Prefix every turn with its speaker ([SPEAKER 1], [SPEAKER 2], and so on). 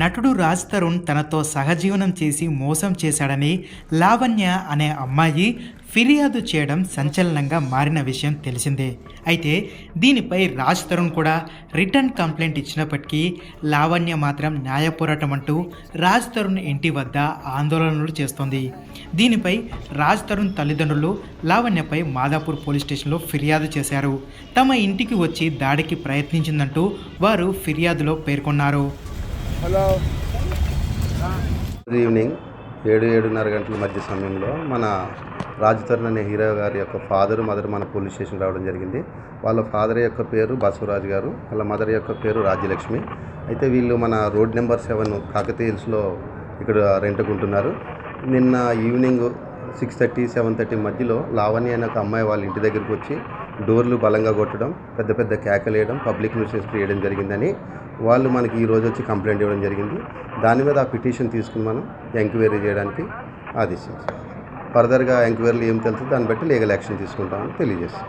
[SPEAKER 1] నటుడు రాజ్ తరుణ్ తనతో సహజీవనం చేసి మోసం చేశాడని లావణ్య అనే అమ్మాయి ఫిర్యాదు చేయడం సంచలనంగా మారిన విషయం తెలిసిందే. అయితే దీనిపై రాజ్ తరుణ్ కూడా రిటర్న్ కంప్లైంట్ ఇచ్చినప్పటికీ లావణ్య మాత్రం న్యాయ పోరాటం అంటూ రాజ్ తరుణ్ ఇంటి వద్ద ఆందోళనలు చేస్తోంది. దీనిపై రాజ్ తరుణ్ తల్లిదండ్రులు లావణ్యపై మాదాపూర్ పోలీస్ స్టేషన్లో ఫిర్యాదు చేశారు. తమ ఇంటికి వచ్చి దాడికి ప్రయత్నించిందంటూ వారు ఫిర్యాదులో పేర్కొన్నారు.
[SPEAKER 2] హలో.
[SPEAKER 3] Good evening. ఏడు ఏడున్నర గంటల మధ్య సమయంలో మన రాజతరుణ్ అనే హీరో గారి యొక్క ఫాదర్ మదర్ మన పోలీస్ స్టేషన్ రావడం జరిగింది. వాళ్ళ ఫాదర్ యొక్క పేరు బసవరాజు గారు వాళ్ళ మదర్ యొక్క పేరు రాజ్యలక్ష్మి. అయితే వీళ్ళు మన రోడ్ నెంబర్ సెవెన్ కాకతీయ హిల్స్లో ఇక్కడ రెంట్కుంటున్నారు. నిన్న evening six thirty seven thirty మధ్యలో లావణ్య అనే ఒక అమ్మాయి వాళ్ళ ఇంటి దగ్గరికి వచ్చి డోర్లు బలంగా కొట్టడం పెద్ద పెద్ద కేకలు వేయడం పబ్లిక్ న్యూసెన్స్ చేయడం జరిగిందని వాళ్ళు మనకి ఈరోజు వచ్చి కంప్లైంట్ ఇవ్వడం జరిగింది. దాని మీద ఆ పిటిషన్ తీసుకుని మనం ఎంక్వైరీ చేయడానికి ఆదేశించాం. ఫర్దర్గా ఎంక్వైరీలు ఏం తెలుస్తుందో దాన్ని బట్టి లీగల్ యాక్షన్ తీసుకుంటామని తెలియజేస్తాం.